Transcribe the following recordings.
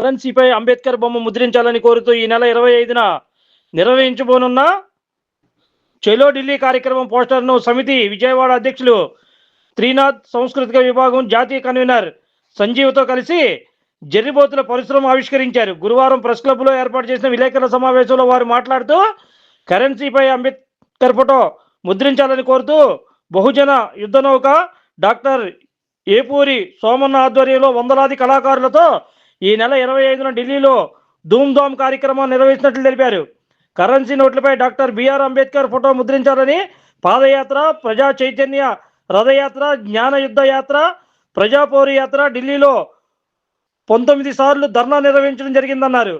కరెన్సీపై అంబేద్కర్ బొమ్మ ముద్రించాలని కోరుతూ ఈ నెల ఇరవై ఐదున నిర్వహించబోనున్న చెలో ఢిల్లీ కార్యక్రమం పోస్టర్ను సమితి విజయవాడ అధ్యక్షులు త్రీనాథ్ సాంస్కృతిక విభాగం జాతీయ కన్వీనర్ సంజీవ్తో కలిసి జర్రిబోతుల పరిశ్రమ ఆవిష్కరించారు. గురువారం ప్రెస్ క్లబ్లో ఏర్పాటు చేసిన విలేకరుల సమావేశంలో వారు మాట్లాడుతూ కరెన్సీపై అంబేద్కర్ ఫోటో ముద్రించాలని కోరుతూ బహుజన యుద్ధనౌక డాక్టర్ ఏపూరి సోమన్న ఆధ్వర్యంలో వందలాది కళాకారులతో ఈ నెల ఇరవై ఐదున ఢిల్లీలో ధూమ్ ధామ్ కార్యక్రమం నిర్వహించినట్లు తెలిపారు. Currency నోట్లపై doctor B R Ambedkar photo ముద్రించాలని పాదయాత్ర ప్రజా చైతన్య రథయాత్ర జ్ఞాన యుద్ధ యాత్ర ప్రజాపౌరి యాత్ర ఢిల్లీలో పంతొమ్మిది సార్లు ధర్నా నిర్వహించడం జరిగిందన్నారు.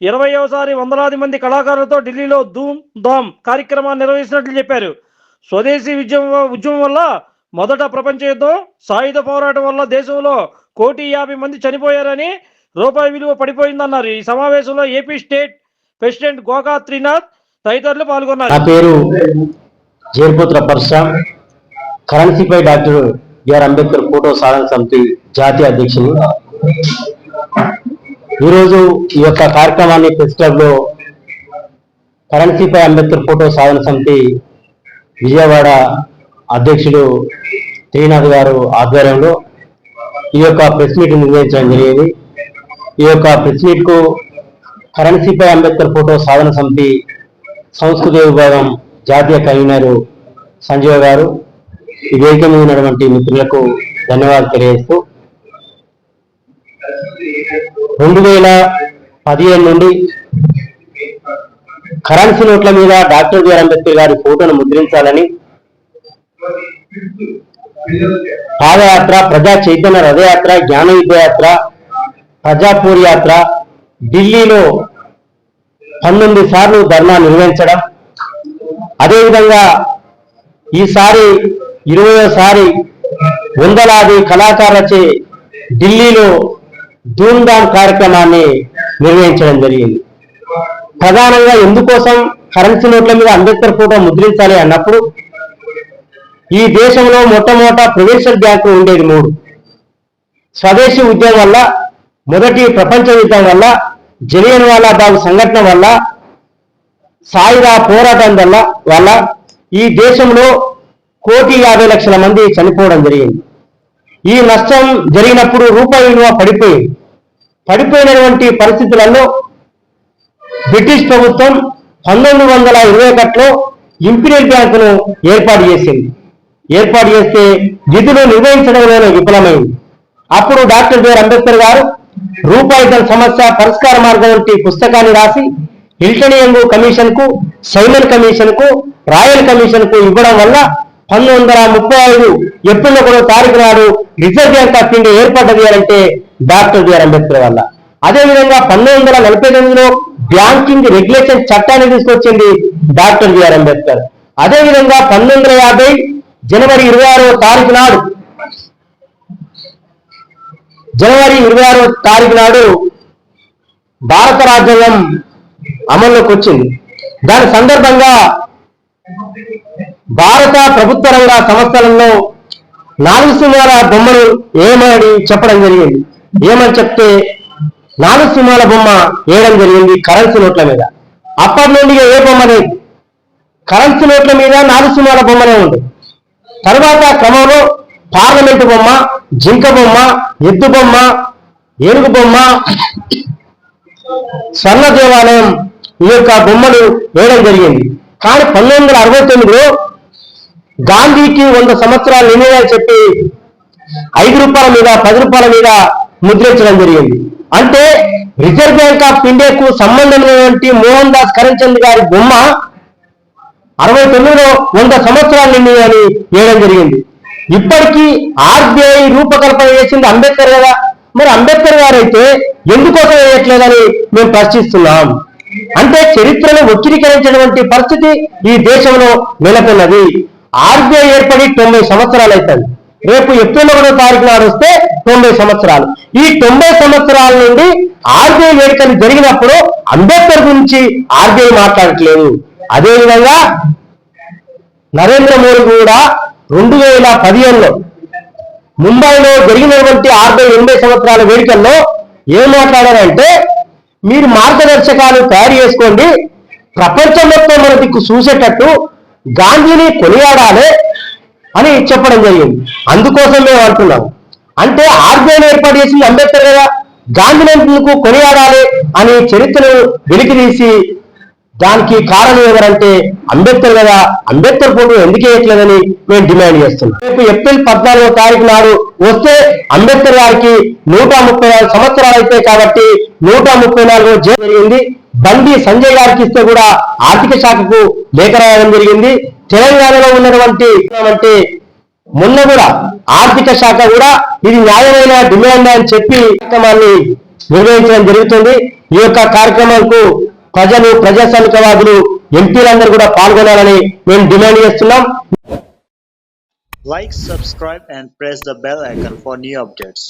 ఇరవయోసారి వందలాది మంది కళాకారులతో ఢిల్లీలో ధూమ్ ధామ్ కార్యక్రమాన్ని నిర్వహించినట్లు చెప్పారు. స్వదేశీ ఉద్యమం ఉద్యమం వల్ల మొదట ప్రపంచ యుద్ధం సాయుధ పోరాటం వల్ల దేశంలో కోటి యాభై మంది చనిపోయారని రూపాయి విలువ పడిపోయిందన్నారు. ఈ సమావేశంలో AP state president Goka Trinath తదితరులు పాల్గొన్నారు. నా పేరు Jerputra Parashuram. కరెన్సీపై doctor B R Ambedkar photo సాధన సమితి జాతీయ అధ్యక్షులు. ఈరోజు ఈ యొక్క కార్యక్రమాన్ని ప్రెస్ క్లబ్లో కరెన్సీపై అంబేద్కర్ ఫోటో సాధన సమితి విజయవాడ అధ్యక్షుడు శ్రీనాథ్ గారు ఆధ్వర్యంలో ఈ యొక్క ప్రెస్ మీటింగ్ నిర్వహించడం జరిగింది. ఈ యొక్క ప్రెస్ మీట్కు కరెన్సీపై అంబేద్కర్ ఫోటో సాధన సమితి సంస్కృతి విభాగం జాతీయ కన్వీనర్ సంజయ్ గారు. ఈ వేదిక మీద ఉన్నటువంటి మిత్రులకు ధన్యవాదాలు తెలియజేస్తూ రెండు వేల పదిహేను నుండి కరెన్సీ నోట్ల మీద డాక్టర్ బిఆర్ అంబేద్కర్ గారి ఫోటోను ముద్రించాలని పాదయాత్ర ప్రజా చైతన్య రథయాత్ర జ్ఞాన యుద్ధ ప్రజాపూర్ యాత్ర ఢిల్లీలో పంతొమ్మిది సార్లు ధర్నా నిర్వహించడం. అదేవిధంగా ఈసారి ఇరవయోసారి వందలాది కళాకారులచే ఢిల్లీలో ధూమ్ధామ్ కార్యక్రమాన్ని నిర్వహించడం జరిగింది. ప్రధానంగా ఎందుకోసం కరెన్సీ నోట్ల మీద అంబేద్కర్ ఫోటో ముద్రించాలి అన్నప్పుడు ఈ దేశంలో మొట్టమొదట ప్రొవిన్షియల్ బ్యాంకు ఉండేది మూడు. స్వదేశీ ఉద్యమం వల్ల మొదటి ప్రపంచ యుద్ధం వల్ల జలియన్ వాలా బాగు సంఘటన వల్ల సాయుధ పోరాటం వల్ల వల్ల ఈ దేశంలో కోటి యాభై లక్షల మంది చనిపోవడం జరిగింది. ఈ నష్టం జరిగినప్పుడు రూపాయి విలువ పడిపోయింది. పడిపోయినటువంటి పరిస్థితులలో బ్రిటిష్ ప్రభుత్వం పంతొమ్మిది వందల ఇరవై ఒకటిలో ఇంపీరియల్ బ్యాంకును ఏర్పాటు చేసింది. ఏర్పాటు చేస్తే నిధులు నిర్వహించడంలోనే విఫలమైంది. అప్పుడు డాక్టర్ బిఆర్ అంబేద్కర్ గారు రూపాయి సమస్య పరిష్కార మార్గం వంటి పుస్తకాన్ని రాసి హిల్టన్ యంగ్ కమిషన్కు సైమన్ కమిషన్కు రాయల్ కమిషన్కు ఇవ్వడం వల్ల పంతొమ్మిది వందల ముప్పై ఐదు ఏప్రిల్ ఒకటో తారీఖు నాడు రిజర్వ్ బ్యాంక్ ఆఫ్ ఇండియా ఏర్పడ్డది అంటే డాక్టర్ బిఆర్ అంబేద్కర్ వల్ల. అదేవిధంగా పంతొమ్మిది వందల నలభై తొమ్మిదిలో బ్యాంకింగ్ రెగ్యులేషన్ చట్టాన్ని తీసుకొచ్చింది డాక్టర్ బిఆర్ అంబేద్కర్. అదేవిధంగా పంతొమ్మిది వందల యాభై జనవరి ఇరవై ఆరో తారీఖు నాడు జనవరి ఇరవై ఆరో తారీఖు నాడు భారత రాజ్యాంగం అమల్లోకి వచ్చింది. దాని సందర్భంగా భారత ప్రభుత్వ రంగ సంస్థలలో నాలుగు సింహాల బొమ్మను ఏమని చెప్పడం జరిగింది. ఏమని చెప్తే నాలుగు సింహాల బొమ్మ వేయడం జరిగింది కరెన్సీ నోట్ల మీద. అప్పటి నుండి ఏ బొమ్మ లేదు. కరెన్సీ నోట్ల మీద నాలుగు సింహాల బొమ్మనే ఉంది తర్వాత క్రమంలో పార్లమెంటు బొమ్మ జింక బొమ్మ ఎద్దు బొమ్మ ఏనుగు బొమ్మ స్వర్ణ దేవాలయం ఈ యొక్క బొమ్మలు వేయడం జరిగింది. కానీ పంతొమ్మిది వందల అరవై తొమ్మిదిలో గాంధీకి వంద సంవత్సరాలు నిండినాయని చెప్పి ఐదు రూపాయల మీద పది రూపాయల మీద ముద్రించడం జరిగింది. అంటే రిజర్వ్ బ్యాంక్ ఆఫ్ ఇండియాకు సంబంధం లేనటువంటి మోహన్ దాస్ కరంచంద్ గారి బొమ్మ అరవై తొమ్మిదిలో వంద సంవత్సరాలు నిండినాయని వేయడం జరిగింది. ఇప్పటికీ ఆర్బీఐ రూపకల్పన చేసింది అంబేద్కర్ కదా. మరి అంబేద్కర్ గారు అయితే ఎందుకోసం వేయట్లేదని మేము ప్రశ్నిస్తున్నాం. అంటే చరిత్రను వక్రీకరించినటువంటి పరిస్థితి ఈ దేశంలో నెలకొన్నది. ఆర్బీఐ ఏర్పడి తొంభై సంవత్సరాలు అవుతుంది రేపు ఏప్రిల్ ఒకటో తారీఖు నాడు వస్తే తొంభై సంవత్సరాలు. ఈ తొంభై సంవత్సరాల నుండి ఆర్బీఐ వేడుకలు జరిగినప్పుడు అంబేద్కర్ గురించి ఆర్బీఐ మాట్లాడట్లేదు. అదేవిధంగా నరేంద్ర మోడీ కూడా రెండు వేల పదిహేనులో ముంబైలో జరిగినటువంటి అరవై ఎనభై సంవత్సరాల వేడుకల్లో ఏం మాట్లాడారంటే మీరు మార్గదర్శకాలు తయారు చేసుకోండి ప్రపంచం మొత్తం మన దిక్కు చూసేటట్టు గాంధీని కొనియాడాలి అని చెప్పడం జరిగింది. అందుకోసం మేము అంటున్నాం. అంటే ఆర్బీఐని ఏర్పాటు చేసింది అంబేద్కర్ కదా గాంధీని కొనియాడాలి అని చరిత్రను వెలికితీసి దానికి కారణం ఎవరంటే అంబేద్కర్ కదా. అంబేద్కర్ ఫోటో ఎందుకు వేయట్లేదని మేము డిమాండ్ చేస్తున్నాం. రేపు ఏప్రిల్ పద్నాలుగో తారీఖు నాడు వస్తే అంబేద్కర్ గారికి నూట ముప్పై నాలుగు సంవత్సరాలు అయితే కాబట్టి నూట ముప్పై నాలుగు జరిగింది. బండి సంజయ్ గారికి ఇస్తే కూడా ఆర్థిక శాఖకు లేఖ రాయడం జరిగింది. తెలంగాణలో ఉన్నటువంటి అంటే మొన్న కూడా ఆర్థిక శాఖ కూడా ఇది న్యాయమైన డిమాండ్ అని చెప్పి కార్యక్రమాన్ని నిర్వహించడం జరుగుతుంది. ఈ యొక్క కార్యక్రమాలకు ప్రజలు ప్రజాస్వామికవాదులు ఎంపీలందరూ కూడా పాల్గొనాలని మేము డిమాండ్ చేస్తున్నాం like subscribe and press the bell icon for new updates